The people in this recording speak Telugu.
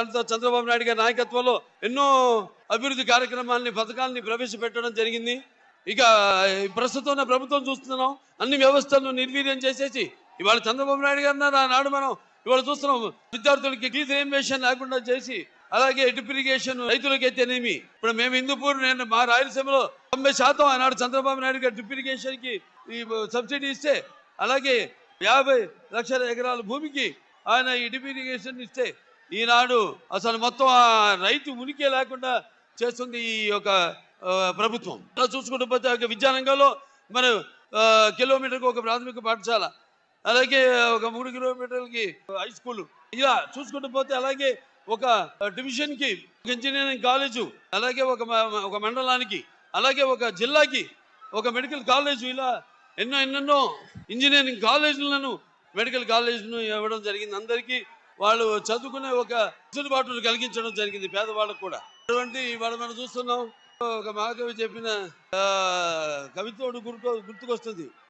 దాంట్లో చంద్రబాబు నాయుడు గారి నాయకత్వంలో ఎన్నో అభివృద్ధి కార్యక్రమాల్ని పథకాలని ప్రవేశపెట్టడం జరిగింది. ఇక ప్రస్తుతం ఉన్న ప్రభుత్వం చూస్తున్నాం. అన్ని వ్యవస్థలను నిర్వీర్యం చేసేసి ఇవాళ చంద్రబాబు నాయుడు గారు నాడు మనం ఇవాళ చూస్తున్నాం విద్యార్థులకి ఫీజు రియంబేషన్ లేకుండా చేసి అలాగే డ్రిప్ ఇరిగేషన్ రైతులకి అయితేనేమి ఇప్పుడు మేము హిందూపూర్ నేను మా రాయలసీమలో తొంభై శాతం ఆనాడు చంద్రబాబు నాయుడు గారు డ్రిప్ ఇరిగేషన్కి ఈ సబ్సిడీ ఇస్తే అలాగే యాభై లక్షల ఎకరాల భూమికి ఆయన ఈ డ్రిప్ ఇరిగేషన్ ఇస్తే ఈనాడు అసలు మొత్తం ఆ రైతు ఉనికి లేకుండా చేస్తుంది ఈ యొక్క ప్రభుత్వం. అలా చూసుకుంటూ పోతే ఒక విద్యారంగంలో మన కిలోమీటర్కి ఒక ప్రాథమిక పాఠశాల అలాగే ఒక మూడు కిలోమీటర్లకి హై స్కూల్. ఇలా చూసుకుంటూ పోతే అలాగే ఒక డివిజన్కి ఒక ఇంజనీరింగ్ కాలేజు అలాగే ఒక ఒక మండలానికి అలాగే ఒక జిల్లాకి ఒక మెడికల్ కాలేజు ఇలా ఎన్నో ఎన్నెన్నో ఇంజనీరింగ్ కాలేజీలను మెడికల్ కాలేజీలను ఇవ్వడం జరిగింది. అందరికీ వాళ్ళు చదువుకునే ఒక వెసులుబాటును కలిగించడం జరిగింది పేదవాళ్ళకు కూడా. అటువంటి ఇవాళ మనం చూస్తున్నాం. ఒక మహాకవి చెప్పిన ఆ, కవిత్వం గుర్తు గుర్తుకొస్తుంది.